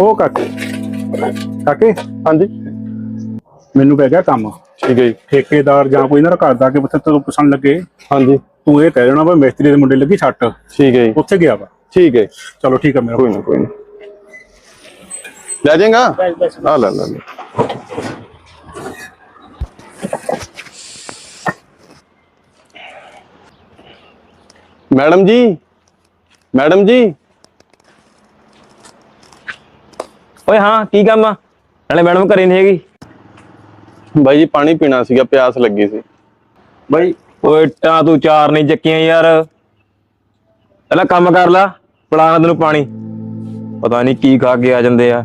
ਉਹ ਕਾਕੇ। ਕਾਕੇ ਹਾਂਜੀ। ਮੈਨੂੰ ਪੈ ਗਿਆ ਕੰਮ। ਠੀਕ ਹੈ ਜੀ। ਠੇਕੇਦਾਰ ਜਾਂ ਕੋਈ ਨਾ ਕਰਦਾ ਕਿ ਉੱਥੇ ਤੈਨੂੰ ਪਸੰਦ ਲੱਗੇ ਹਾਂਜੀ। ਤੂੰ ਇਹ ਕਹਿ ਦੇਣਾ ਵੀ ਮਿਸਤਰੀ ਦੇ ਮੁੰਡੇ ਲੱਗੀ ਛੱਟ। ਠੀਕ ਹੈ ਜੀ। ਉੱਥੇ ਗਿਆ ਵਾ। ਠੀਕ ਹੈ ਚਲੋ ਠੀਕ ਹੈ ਮੇਰਾ ਕੋਈ ਨਾ ਕੋਈ ਨਾ। ਲੈ ਜਾਏਗਾ? ਆ ਲੈ ਲੈ। ਮੈਡਮ ਜੀ ਮੈਡਮ ਜੀ। ਓਏ ਹਾਂ ਕੀ ਕੰਮ ਆ? ਨਾਲੇ ਮੈਡਮ ਘਰੇ ਨਹੀਂ ਹੈਗੀ। ਬਾਈ ਜੀ ਪਾਣੀ ਪੀਣਾ ਸੀਗਾ ਪਿਆਸ ਲੱਗੀ ਸੀ। ਬਾਈ। ਓਏ ਟਾਂ ਤੂੰ ਚਾਰ ਨਹੀਂ ਚੱਕੀਆਂ ਯਾਰ। ਪਹਿਲਾਂ ਕੰਮ ਕਰ ਲਾ ਪਲਾਣਾ ਤੈਨੂੰ ਪਾਣੀ। ਪਤਾ ਨਹੀਂ ਕੀ ਖਾ ਕੇ ਆ ਜਾਂਦੇ ਆ।